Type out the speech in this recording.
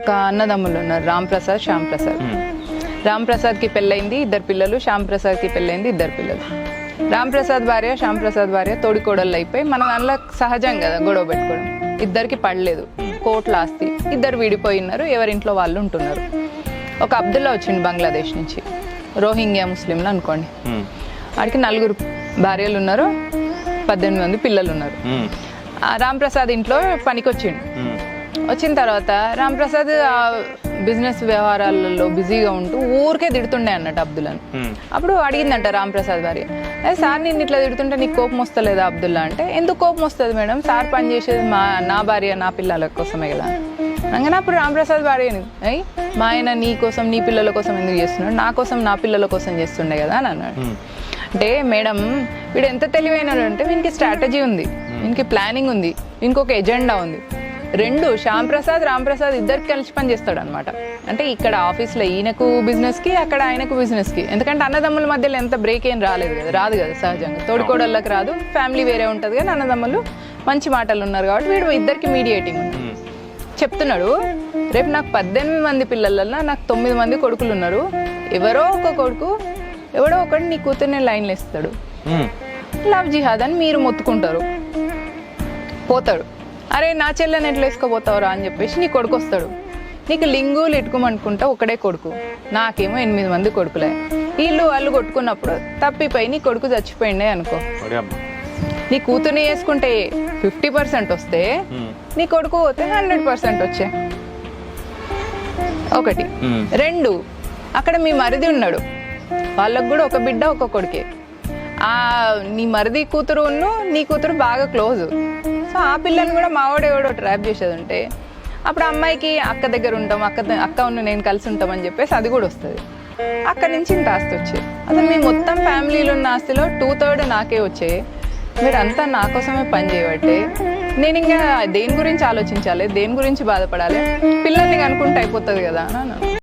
ఒక అన్నదమ్ములు ఉన్నారు. రామ్ ప్రసాద్ శ్యామ్ ప్రసాద్ రామ్ ప్రసాద్కి పెళ్ళైంది ఇద్దరు పిల్లలు శ్యామ్ ప్రసాద్కి పెళ్ళైంది ఇద్దరు పిల్లలు. రామ్ ప్రసాద్ భార్య శ్యామ్ ప్రసాద్ భార్య తోడికోడళ్ళు అయిపోయి మనం అందులో సహజం కదా గొడవ పెట్టుకోవడం. ఇద్దరికి పడలేదు కోట్ల ఆస్తి. ఇద్దరు విడిపోయినారు ఎవరింట్లో వాళ్ళు ఉంటున్నారు. ఒక అబ్దుల్లా వచ్చిండు బంగ్లాదేశ్ నుంచి. రోహింగ్యా ముస్లింలు అనుకోండి. వాడికి నలుగురు భార్యలు ఉన్నారు పద్దెనిమిది మంది పిల్లలు ఉన్నారు. రామ్ ప్రసాద్ ఇంట్లో పనికొచ్చిండు. వచ్చిన తర్వాత రామ్ ప్రసాద్ ఆ బిజినెస్ వ్యవహారాలలో బిజీగా ఉంటూ ఊరికే తిడుతుండే అన్నట్టు అబ్దుల్లాని. అప్పుడు అడిగిందంట రామ్ ప్రసాద్ భార్య "ఏ సార్ నేను ఇట్లా తిడుతుంటే నీకు కోపం వస్తలేదా అబ్దుల్లా? అంటే ఎందుకు కోపం వస్తుంది మేడం? సార్ పని చేసేది మా నా భార్య నా పిల్లల కోసమే కదా. అనగానే అప్పుడు రామ్ ప్రసాద్ భార్యని అయ్యి మా ఆయన నీ కోసం నీ పిల్లల కోసం ఎందుకు చేస్తున్నాడు? నా కోసం నా పిల్లల కోసం చేస్తుండే కదా అని అన్నాడు. అంటే మేడం వీడు ఎంత తెలివైనడు అంటే వీనికి స్ట్రాటజీ ఉంది. వీనికి ప్లానింగ్ ఉంది. వీనికి ఒక ఎజెండా ఉంది. రెండు శ్యామ్ ప్రసాద్ రామ్ ప్రసాద్ ఇద్దరికి కలిసి పని చేస్తాడు అనమాట అంటే ఇక్కడ ఆఫీస్లో ఈయనకు బిజినెస్కి అక్కడ ఆయనకు బిజినెస్కి. ఎందుకంటే అన్నదమ్ముల మధ్యలో ఎంత బ్రేక్ ఏం రాలేదు కదా రాదు కదా సహజంగా. తోడుకోడళ్ళకి రాదు ఫ్యామిలీ వేరే ఉంటుంది కానీ అన్నదమ్ములు మంచి మాటలు ఉన్నారు కాబట్టి వీడు ఇద్దరికి మీడియేటింగ్ చెప్తున్నాడు రేపు నాకు పద్దెనిమిది మంది పిల్లలల్లో నాకు తొమ్మిది మంది కొడుకులు ఉన్నారు. ఎవరో ఒక కొడుకు ఎవడో ఒకటి నీ కూతుర్ని లైన్లు ఇస్తాడు లవ్ జిహాద్ అని మీరు మొత్తుకుంటారు. పోతాడు. అరే నా చెల్లెని ఎట్లా వేసుకోపోతావురా అని చెప్పేసి నీ కొడుకు వస్తాడు నీకు లింగులు ఇట్టుకోమనుకుంటా ఒకడే కొడుకు. నాకేమో ఎనిమిది మంది కొడుకులే. వీళ్ళు వాళ్ళు కొట్టుకున్నప్పుడు తప్పిపోయి నీ కొడుకు చచ్చిపోయిండే అనుకో. నీ కూతుర్ని వేసుకుంటే ఫిఫ్టీ పర్సెంట్ వస్తే నీ కొడుకు పోతే హండ్రెడ్ పర్సెంట్ వచ్చే. ఒకటి. రెండు. అక్కడ మీ మరిది ఉన్నాడు. వాళ్ళకు కూడా ఒక బిడ్డ ఒక కొడుకే. ఆ నీ మరిది కూతురు ఉన్ను నీ కూతురు బాగా క్లోజ్. సో ఆ పిల్లని కూడా మావాడు ఎవడో ట్రాప్ చేసేది ఉంటే అప్పుడు అమ్మాయికి అక్క దగ్గర ఉంటాం అక్క అక్క ఉన్న నేను కలిసి ఉంటాం అని చెప్పేసి అది కూడా వస్తుంది. అక్కడి నుంచి ఇంత ఆస్తి వచ్చేది. అసలు మీ మొత్తం ఫ్యామిలీలో ఉన్న ఆస్తిలో టూ థర్డ్ నాకే వచ్చాయి. మీరంతా నా కోసమే పని చేయబట్టే నేను ఇంకా దేని గురించి ఆలోచించాలి దేని గురించి బాధపడాలి పిల్లల్ని అనుకుంటే అయిపోతుంది కదా అని